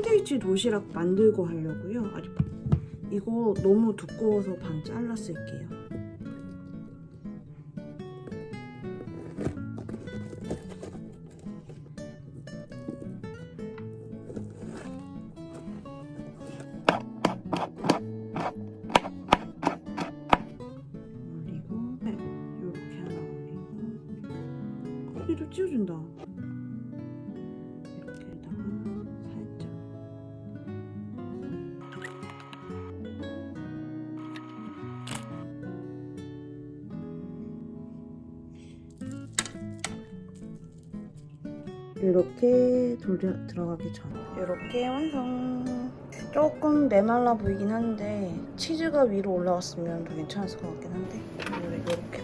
샌드위치 도시락 만들고 하려고요. 아니, 이거 너무 두꺼워서 반 잘라 쓸게요. 이렇게 돌려 들어가기 전 이렇게 완성. 조금 메말라 보이긴 한데 치즈가 위로 올라왔으면 더 괜찮았을 것 같긴 한데. 이렇게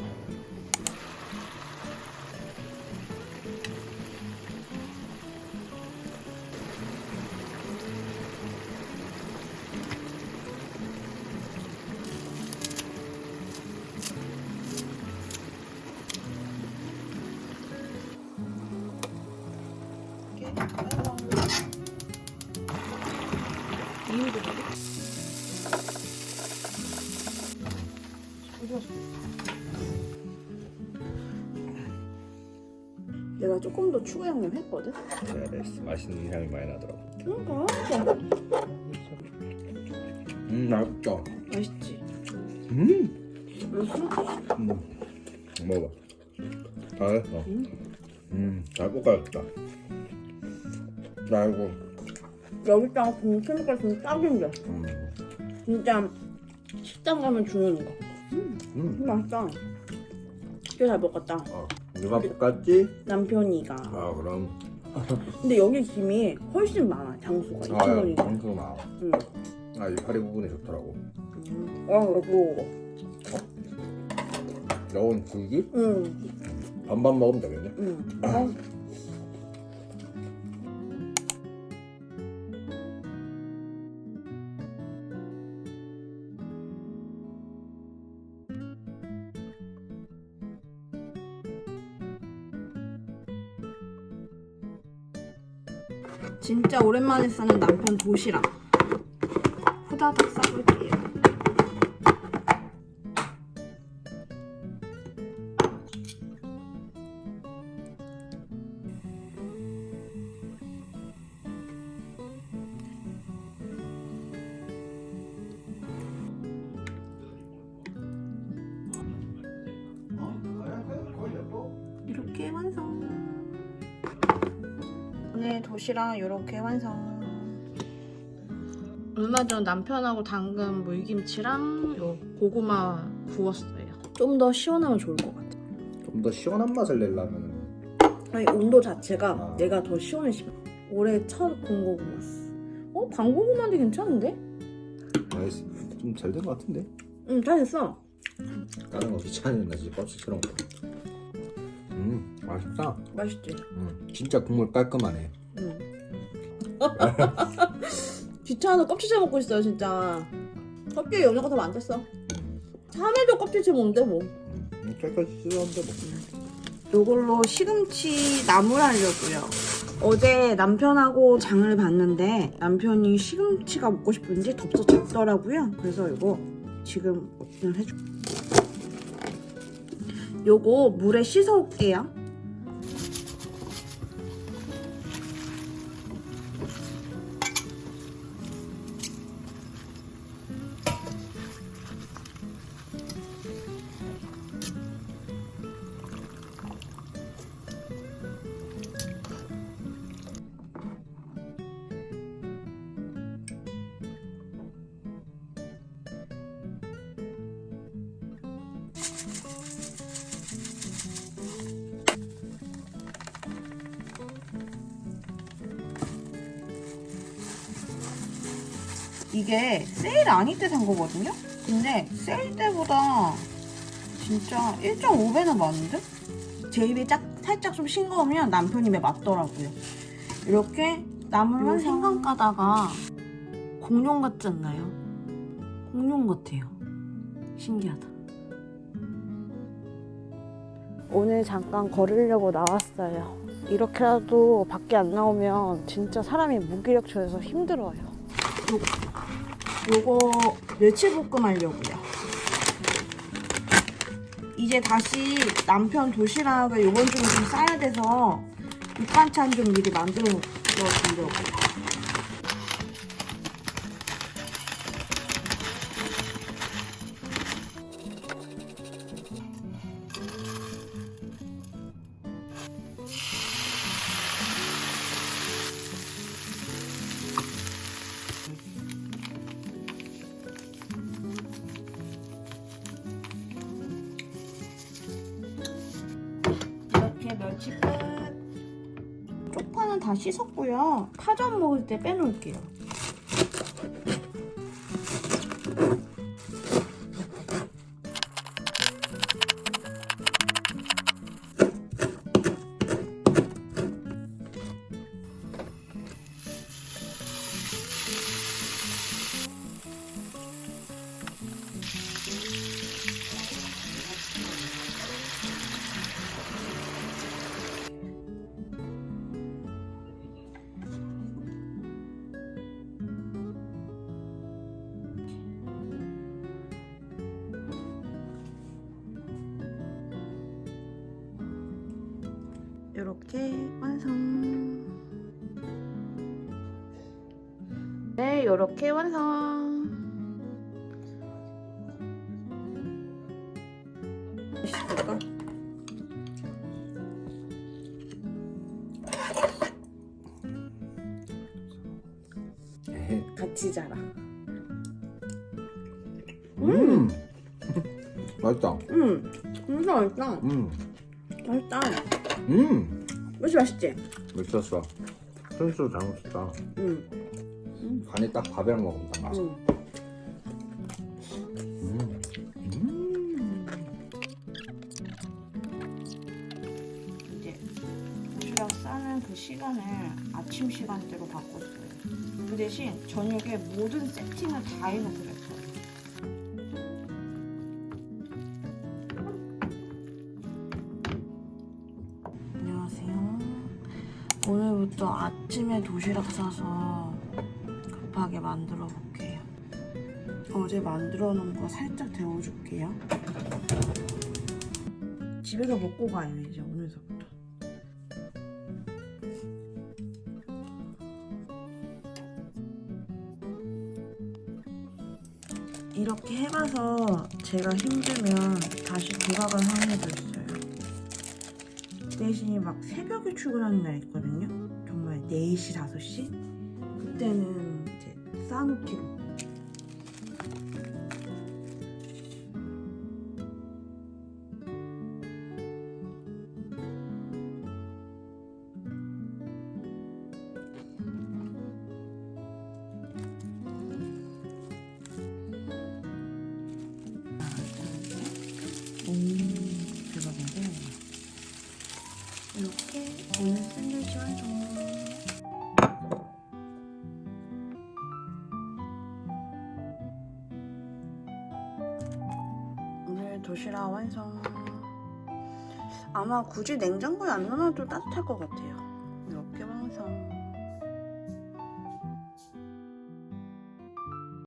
이유도 내가 조금 더 추가 양념 했거든? 잘했어. 맛있는 향이 많이 나더라고. 그러니까 음, 맛있다. 맛있지? 음, 맛있어? 음. 먹어봐. 잘했어. 음. 음, 잘 볶아야겠다. 아이고. 여기다가 공채미가 좀 딱인데 음, 진짜 식당 가면 주는 거 음. 음, 맛있다 진짜 잘 먹었다 어, 누가 볶았지? 남편이가 아, 그럼. 근데 여기 김이 훨씬 많아 장수가 아, 2,000원이니까 장수나. 응. 아, 이 파리 부분이 좋더라고. 음. 아 이거 여운 굴기? 응 반반 먹으면 되겠네. 응. 아, 진짜 오랜만에 싸는 남편 도시락. 후다닥 싸볼게요. 이렇게 완성 오늘 도시락 이렇게 완성 얼마 전 남편하고 담근 물김치랑 요 고구마 구웠어요 좀 더 시원하면 좋을 것 같아 좀 더 시원한 맛을 내려면 아니 온도 자체가 아. 내가 더 시원해지면 올해 첫 군고구마 어? 방고구마인데 괜찮은데? 나이스. 좀잘 된 것 같은데? 응다 됐어 다른 거 귀찮으면 진짜 껍질처럼. 음, 맛있다. 맛있지? 음, 진짜 국물 깔끔하네. 응 귀찮아서 껍질째 먹고 있어요 진짜 껍질 영양가 더 많겠어 음, 참외도 껍질째 먹는데 뭐 음, 깨끗이 씻었는데 뭐. 요걸로 시금치 나물 하려고요. 어제 남편하고 장을 봤는데 남편이 시금치가 먹고 싶은지 덥석 잡더라고요. 그래서 이거 지금 오픈을 해줘. 요거 물에 씻어 올게요. 이게 세일 아닐 때 산 거거든요? 근데 세일 때보다 진짜 1.5배는 많은데? 제 입에 짝, 살짝 좀 싱거우면 남편 입에 맞더라고요. 이렇게 나물만 생강 까다가 공룡 같지 않나요? 공룡 같아요. 신기하다. 오늘 잠깐 걸으려고 나왔어요. 이렇게라도 밖에 안 나오면 진짜 사람이 무기력해서 힘들어요. 요, 요거 멸치볶음 하려고요. 이제 다시 남편 도시락을 요번 주는 좀 싸야 돼서 밑반찬 좀 미리 만들어 두려고요. 멸치 끝. 쪽파는 다 씻었고요. 파전 먹을 때 빼놓을게요. 이렇게 완성. 네, 이렇게 완성. 에헤. 같이 자라. 음. 맛있다. 음, 진짜 맛있다. 음. 맛있다. 음. 맛이 맛있지? 맛있었어. 순수 잘 먹었다. 음, 간이 딱 밥이랑 먹으면 딱 맛있어. 음. 이제 도시락 싸는 그 시간을 아침 시간대로 바꿨어요. 그 대신 저녁에 모든 세팅을 다. 안녕하세요. 오늘부터 아침에 도시락 싸서 급하게 만들어 볼게요. 어제 만들어 놓은 거 살짝 데워줄게요. 집에서 먹고 가요 이제 오늘서부터 이렇게 해가서 제가 힘들면 다시 돌아갈 확률도 있어요 대신에 막 새벽에 출근하는 날 있거든요 4시 5시? 그때는 이제 싸놓기로 도시락 완성. 아마 굳이 냉장고에 안 넣어놔도 따뜻할 것 같아요.